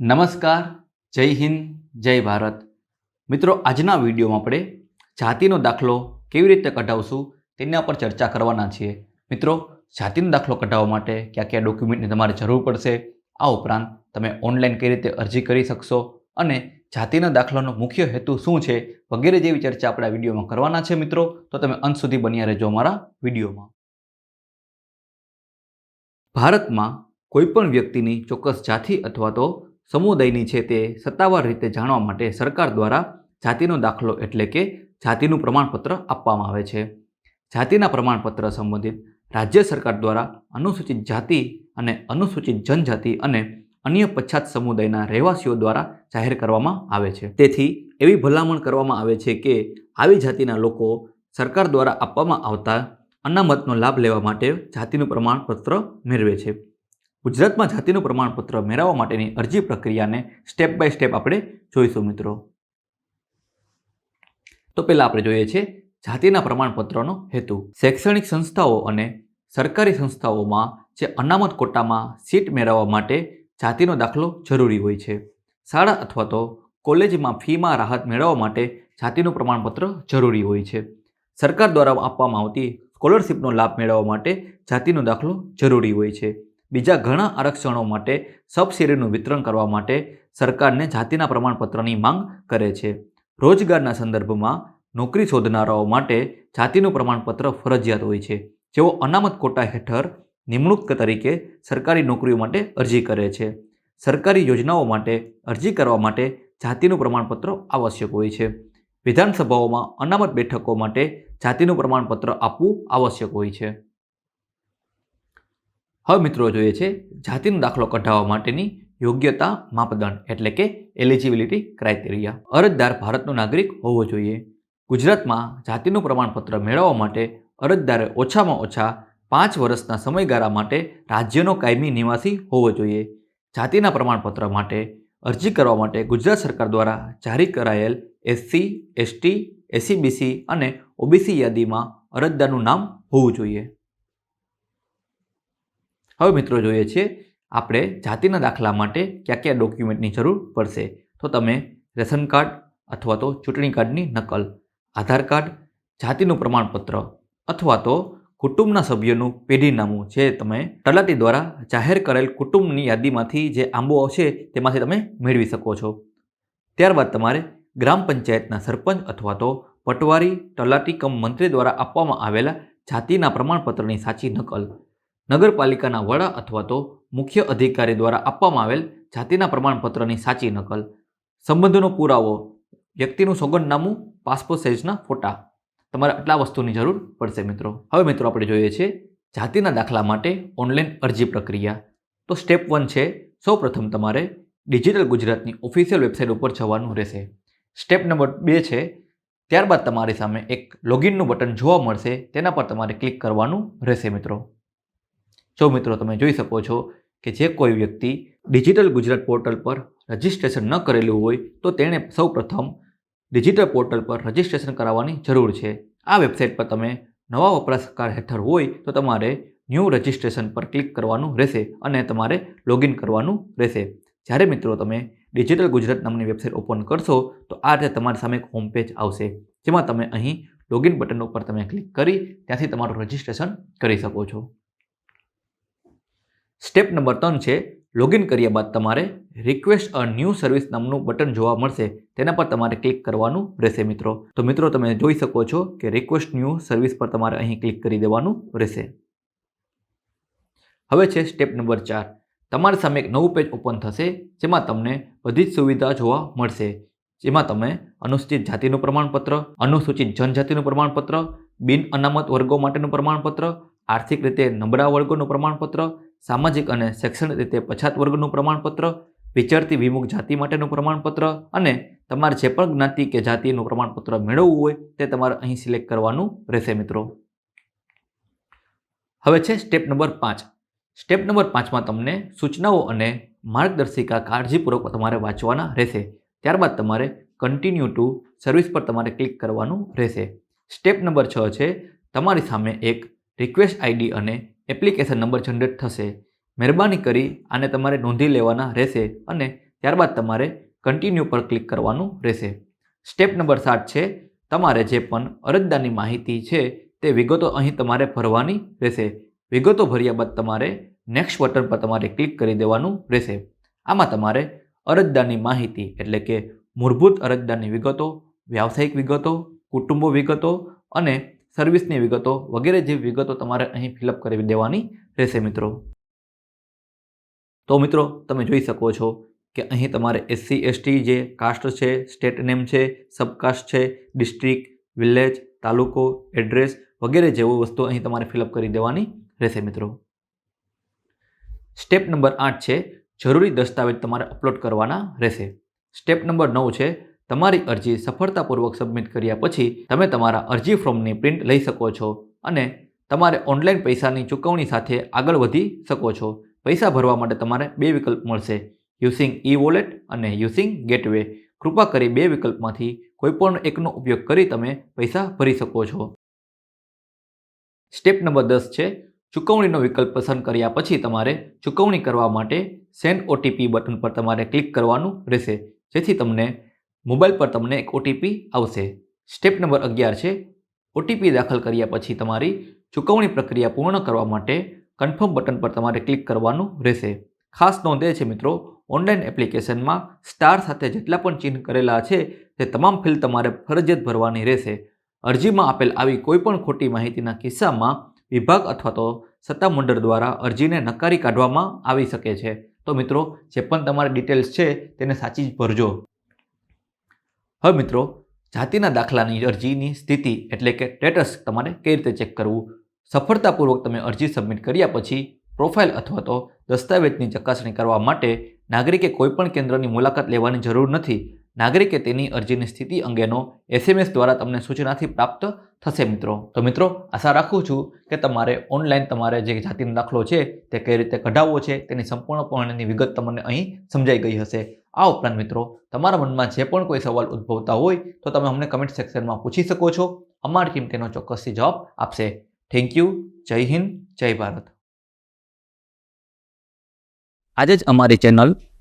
નમસ્કાર, જય હિન્દ, જય ભારત. મિત્રો, આજના વિડીયોમાં આપણે જાતિનો દાખલો કેવી રીતે કઢાવશું તેના પર ચર્ચા કરવાના છીએ. મિત્રો, જાતિનો દાખલો કઢાવવા માટે કયા કયા ડોક્યુમેન્ટની તમારે જરૂર પડશે, આ ઉપરાંત તમે ઓનલાઈન કઈ રીતે અરજી કરી શકશો અને જાતિના દાખલાનો મુખ્ય હેતુ શું છે વગેરે જેવી ચર્ચા આપણે આ વિડીયોમાં કરવાના છે. મિત્રો, તો તમે અંત સુધી બન્યા રહેજો અમારા વિડીયોમાં. ભારતમાં કોઈપણ વ્યક્તિની ચોક્કસ જાતિ અથવા તો સમુદાયની છે તે સત્તાવાર રીતે જાણવા માટે સરકાર દ્વારા જાતિનો દાખલો એટલે કે જાતિનું પ્રમાણપત્ર આપવામાં આવે છે. જાતિના પ્રમાણપત્ર સંબંધિત રાજ્ય સરકાર દ્વારા અનુસૂચિત જાતિ અને અનુસૂચિત જનજાતિ અને અન્ય પછાત સમુદાયના રહેવાસીઓ દ્વારા જાહેર કરવામાં આવે છે. તેથી એવી ભલામણ કરવામાં આવે છે કે આવી જાતિના લોકો સરકાર દ્વારા આપવામાં આવતા અનામતનો લાભ લેવા માટે જાતિનું પ્રમાણપત્ર મેળવે છે. ગુજરાતમાં જાતિનું પ્રમાણપત્ર મેળવવા માટેની અરજી પ્રક્રિયાને સ્ટેપ બાય સ્ટેપ આપણે જોઈશું મિત્રો. તો પહેલાં આપણે જોઈએ છે જાતિના પ્રમાણપત્રનો હેતુ. શૈક્ષણિક સંસ્થાઓ અને સરકારી સંસ્થાઓમાં જે અનામત કોટામાં સીટ મેળવવા માટે જાતિનો દાખલો જરૂરી હોય છે. શાળા અથવા તો કોલેજમાં ફીમાં રાહત મેળવવા માટે જાતિનું પ્રમાણપત્ર જરૂરી હોય છે. સરકાર દ્વારા આપવામાં આવતી સ્કોલરશિપનો લાભ મેળવવા માટે જાતિનો દાખલો જરૂરી હોય છે. બીજા ઘણા આરક્ષણો માટે સબસિડીનું વિતરણ કરવા માટે સરકારને જાતિના પ્રમાણપત્રની માંગ કરે છે. રોજગારના સંદર્ભમાં નોકરી શોધનારાઓ માટે જાતિનું પ્રમાણપત્ર ફરજિયાત હોય છે. જેઓ અનામત કોટા હેઠળ નિમણૂક તરીકે સરકારી નોકરીઓ માટે અરજી કરે છે. સરકારી યોજનાઓ માટે અરજી કરવા માટે જાતિનું પ્રમાણપત્ર આવશ્યક હોય છે. વિધાનસભાઓમાં અનામત બેઠકો માટે જાતિનું પ્રમાણપત્ર આપવું આવશ્યક હોય છે. હવે મિત્રો જોઈએ છે જાતિનો દાખલો કઢાવવા માટેની યોગ્યતા માપદંડ એટલે કે એલિજિબિલિટી ક્રાઇટેરિયા અરજદાર ભારતનો નાગરિક હોવો જોઈએ. ગુજરાતમાં જાતિનું પ્રમાણપત્ર મેળવવા માટે અરજદારે ઓછામાં ઓછા પાંચ વર્ષના સમયગાળા માટે રાજ્યનો કાયમી નિવાસી હોવો જોઈએ. જાતિના પ્રમાણપત્ર માટે અરજી કરવા માટે ગુજરાત સરકાર દ્વારા જારી કરાયેલ એસસી એસટી એસીબીસી અને ઓબીસી યાદીમાં અરજદારનું નામ હોવું જોઈએ. હવે મિત્રો જોઈએ છીએ આપણે જાતિના દાખલા માટે કયા કયા ડોક્યુમેન્ટની જરૂર પડશે? તો તમે રેશન કાર્ડ અથવા તો ચૂંટણી કાર્ડની નકલ, આધાર કાર્ડ, જાતિનું પ્રમાણપત્ર અથવા તો કુટુંબના સભ્યોનું પેઢીનામું જે તમે તલાટી દ્વારા જાહેર કરેલ કુટુંબની યાદીમાંથી જે આંબો આવશે તેમાંથી તમે મેળવી શકો છો. ત્યારબાદ તમારે ગ્રામ પંચાયતના સરપંચ અથવા તો પટવારી, તલાટી કમ મંત્રી દ્વારા આપવામાં આવેલા જાતિના પ્રમાણપત્રની સાચી નકલ નગરપાલિકાના વડા અથવા તો મુખ્ય અધિકારી દ્વારા આપવામાં આવેલ જાતિના પ્રમાણપત્રની સાચી નકલ, સંબંધનો પુરાવો, વ્યક્તિનું સોગંદનામું પાસપોર્ટ સાઇઝના ફોટા. તમારે આટલા વસ્તુની જરૂર પડશે મિત્રો. હવે મિત્રો આપણે જોઈએ છે જાતિના દાખલા માટે ઓનલાઈન અરજી પ્રક્રિયા. તો સ્ટેપ વન છે, સૌપ્રથમ તમારે ડિજિટલ ગુજરાતની ઓફિશિયલ વેબસાઇટ ઉપર જવાનું રહેશે. સ્ટેપ નંબર બે છે, ત્યારબાદ તમારી સામે એક લોગિનનું બટન જોવા મળશે. તેના પર તમારે ક્લિક કરવાનું રહેશે મિત્રો. જો મિત્રો તમે જોઈ શકો છો કે જે કોઈ વ્યક્તિ ડિજિટલ ગુજરાત પોર્ટલ પર રજિસ્ટ્રેશન ન કરેલું હોય, તો તેણે સૌપ્રથમ ડિજિટલ પોર્ટલ પર રજિસ્ટ્રેશન કરાવવાની જરૂર છે. આ વેબસાઇટ પર તમે નવા વપરાશકાર હેઠળ હોય, તો તમારે ન્યૂ રજિસ્ટ્રેશન પર ક્લિક કરવાનું રહેશે અને તમારે લોગિન કરવાનું રહેશે. જ્યારે મિત્રો તમે ડિજિટલ ગુજરાત નામની વેબસાઇટ ઓપન કરશો, તો આ રીતે તમારી સામે એક હોમ પેજ આવશે, જેમાં તમે અહીં લોગિન બટન ઉપર તમે ક્લિક કરી ત્યાંથી તમારું રજિસ્ટ્રેશન કરી શકો છો. સ્ટેપ નંબર ત્રણ છે લોગિન કર્યા બાદ તમારે રિક્વેસ્ટ અ ન્યૂ સર્વિસ નામનું બટન જોવા મળશે, તેના પર તમારે ક્લિક કરવાનું રહેશે મિત્રો. તો મિત્રો, તમે જોઈ શકો છો કે રિક્વેસ્ટ ન્યૂ સર્વિસ પર તમારે અહીં ક્લિક કરી દેવાનું રહેશે. હવે છે સ્ટેપ નંબર ચાર. તમારી સામે એક નવું પેજ ઓપન થશે, જેમાં તમને બધી જ સુવિધા જોવા મળશે. જેમાં તમે અનુસૂચિત જાતિનું પ્રમાણપત્ર, અનુસૂચિત જનજાતિનું પ્રમાણપત્ર, બિન અનામત વર્ગો માટેનું પ્રમાણપત્ર, આર્થિક રીતે નબળા વર્ગોનું પ્રમાણપત્ર સામાજિક અને શૈક્ષણિક રીતે પછાત વર્ગનું પ્રમાણપત્ર, વિચરતી વિમુખ જાતિ માટેનું પ્રમાણપત્ર અને તમારે જે પણ જ્ઞાતિ કે જાતિનું પ્રમાણપત્ર મેળવવું હોય તે તમારે અહીં સિલેક્ટ કરવાનું રહેશે મિત્રો. હવે છે સ્ટેપ નંબર પાંચ. સ્ટેપ નંબર પાંચમાં તમને સૂચનાઓ અને માર્ગદર્શિકા કાળજીપૂર્વક તમારે વાંચવાના રહેશે. ત્યારબાદ તમારે કન્ટિન્યુ ટુ સર્વિસ પર તમારે ક્લિક કરવાનું રહેશે. સ્ટેપ નંબર છ છે તમારી સામે એક રિક્વેસ્ટ આઈડી અને એપ્લિકેશન નંબર જનરેટ થશે. મહેરબાની કરી આને તમારે નોંધી લેવાના રહેશે અને ત્યારબાદ તમારે કન્ટિન્યુ પર ક્લિક કરવાનું રહેશે. સ્ટેપ નંબર સાત છે, તમારે જે પણ અરજદારની માહિતી છે તે વિગતો અહીં તમારે ભરવાની રહેશે. વિગતો ભર્યા બાદ તમારે નેક્સ્ટ બટન પર તમારે ક્લિક કરી દેવાનું રહેશે. આમાં તમારે અરજદારની માહિતી એટલે કે મૂળભૂત અરજદારની વિગતો, વ્યાવસાયિક વિગતો, કુટુંબો વિગતો અને સર્વિસની વિગતો વગેરે જેવી વિગતો તમારે અહીં ફિલઅપ કરી દેવાની રહેશે મિત્રો. તો મિત્રો, તમે જોઈ શકો છો કે અહીં તમારે એસસી એસટી જે કાસ્ટ છે સ્ટેટ નેમ છે સબકાસ્ટ છે ડિસ્ટ્રિક્ટ વિલેજ તાલુકો એડ્રેસ વગેરે જેવું વસ્તુ અહીં તમારે ફિલઅપ કરી દેવાની રહેશે મિત્રો. સ્ટેપ નંબર આઠ છે, જરૂરી દસ્તાવેજ તમારે અપલોડ કરવાના રહેશે. સ્ટેપ નંબર નવ છે તમારી અરજી સફળતાપૂર્વક સબમિટ કર્યા પછી તમે તમારા અરજી ફોર્મની પ્રિન્ટ લઈ શકો છો અને તમારે ઓનલાઈન પૈસાની ચૂકવણી સાથે આગળ વધી શકો છો. પૈસા ભરવા માટે તમારે બે વિકલ્પ મળશે. યુસિંગ ઈ વોલેટ અને યુસિંગ ગેટવે કૃપા કરી બે વિકલ્પમાંથી કોઈપણ એકનો ઉપયોગ કરી તમે પૈસા ભરી શકો છો. સ્ટેપ નંબર દસ છે, ચૂકવણીનો વિકલ્પ પસંદ કર્યા પછી તમારે ચૂકવણી કરવા માટે સેન્ડ ઓટીપી બટન પર તમારે ક્લિક કરવાનું રહેશે. જેથી તમને મોબાઈલ પર તમને એક ઓટીપી આવશે. સ્ટેપ નંબર અગિયાર છે ઓટીપી દાખલ કર્યા પછી તમારી ચૂકવણી પ્રક્રિયા પૂર્ણ કરવા માટે કન્ફર્મ બટન પર તમારે ક્લિક કરવાનું રહેશે. ખાસ નોંધ એ છે મિત્રો ઓનલાઈન એપ્લિકેશનમાં સ્ટાર સાથે જેટલા પણ ચિહ્ન કરેલા છે, તે તમામ ફિલ તમારે ફરજિયાત ભરવાની રહેશે. અરજીમાં આપેલ આવી કોઈપણ ખોટી માહિતીના કિસ્સામાં વિભાગ અથવા તો સત્તામંડળ દ્વારા અરજીને નકારી કાઢવામાં આવી શકે છે. તો મિત્રો, જે પણ તમારી ડિટેલ્સ છે, તેને સાચી જ ભરજો. હવે મિત્રો, જાતિના દાખલાની અરજીની સ્થિતિ એટલે કે સ્ટેટસ તમારે કઈ રીતે ચેક કરવું? સફળતાપૂર્વક તમે અરજી સબમિટ કર્યા પછી પ્રોફાઇલ અથવા તો દસ્તાવેજની ચકાસણી કરવા માટે નાગરિકે કોઈપણ કેન્દ્રની મુલાકાત લેવાની જરૂર નથી. નાગરિકે તેની અરજીની સ્થિતિ અંગેનો એસએમએસ દ્વારા તમને સૂચનાથી પ્રાપ્ત થશે, મિત્રો. તો મિત્રો, આશા રાખું છું કે તમારે ઓનલાઈન તમારે જે જાતિનો દાખલો છે, તે કઈ રીતે કઢાવવો છે, તેની સંપૂર્ણપણેની વિગત તમને અહીં સમજાઈ ગઈ હશે. આ ઉપરાંત મિત્રો, તમારા મનમાં જે પણ કોઈ સવાલ ઉદ્ભવતા હોય, તો તમે અમને કમેન્ટ સેક્શનમાં પૂછી શકો છો. અમારી ટીમ તેનો ચોક્કસથી જવાબ આપશે. થેન્ક યુ જય હિન્દ. જય ભારત. આજે જ અમારી channel